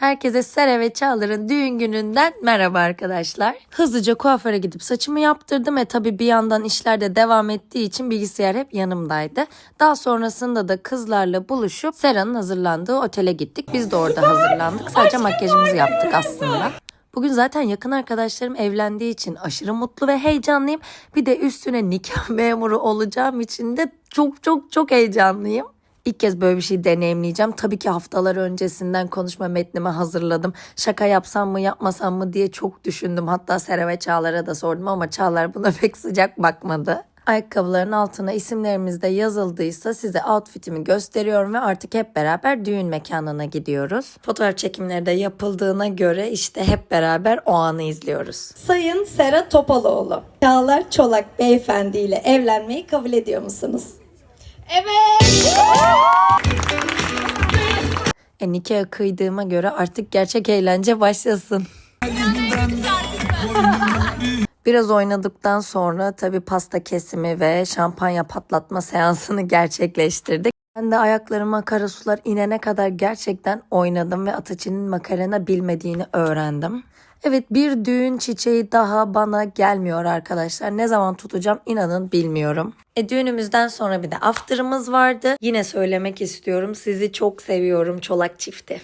Herkese Sera ve Çağlar'ın düğün gününden merhaba arkadaşlar. Hızlıca kuaföre gidip saçımı yaptırdım ve tabii bir yandan işler de devam ettiği için bilgisayar hep yanımdaydı. Daha sonrasında da kızlarla buluşup Sera'nın hazırlandığı otele gittik. Biz de orada hazırlandık. Sadece makyajımızı yaptık aslında. Bugün zaten yakın arkadaşlarım evlendiği için aşırı mutlu ve heyecanlıyım. Bir de üstüne nikah memuru olacağım için de çok çok çok heyecanlıyım. İlk kez böyle bir şey deneyimleyeceğim. Tabii ki haftalar öncesinden konuşma metnimi hazırladım. Şaka yapsam mı yapmasam mı diye çok düşündüm. Hatta Sera Çağlar'a da sordum ama Çağlar buna pek sıcak bakmadı. Ayakkabıların altına isimlerimiz de yazıldıysa size outfitimi gösteriyorum ve artık hep beraber düğün mekanına gidiyoruz. Fotoğraf çekimleri de yapıldığına göre işte hep beraber o anı izliyoruz. Sayın Sera Topaloğlu, Çağlar Çolak beyefendi ile evlenmeyi kabul ediyor musunuz? Evet. E nikah kıydığıma göre artık gerçek eğlence başlasın. Biraz oynadıktan sonra tabii pasta kesimi ve şampanya patlatma seansını gerçekleştirdik. Ben de ayaklarıma kara sular inene kadar gerçekten oynadım ve Ataç'ın makarena bilmediğini öğrendim. Evet bir düğün çiçeği daha bana gelmiyor arkadaşlar. Ne zaman tutacağım inanın bilmiyorum. E düğünümüzden sonra bir de after'ımız vardı. Yine söylemek istiyorum sizi çok seviyorum çolak çifti.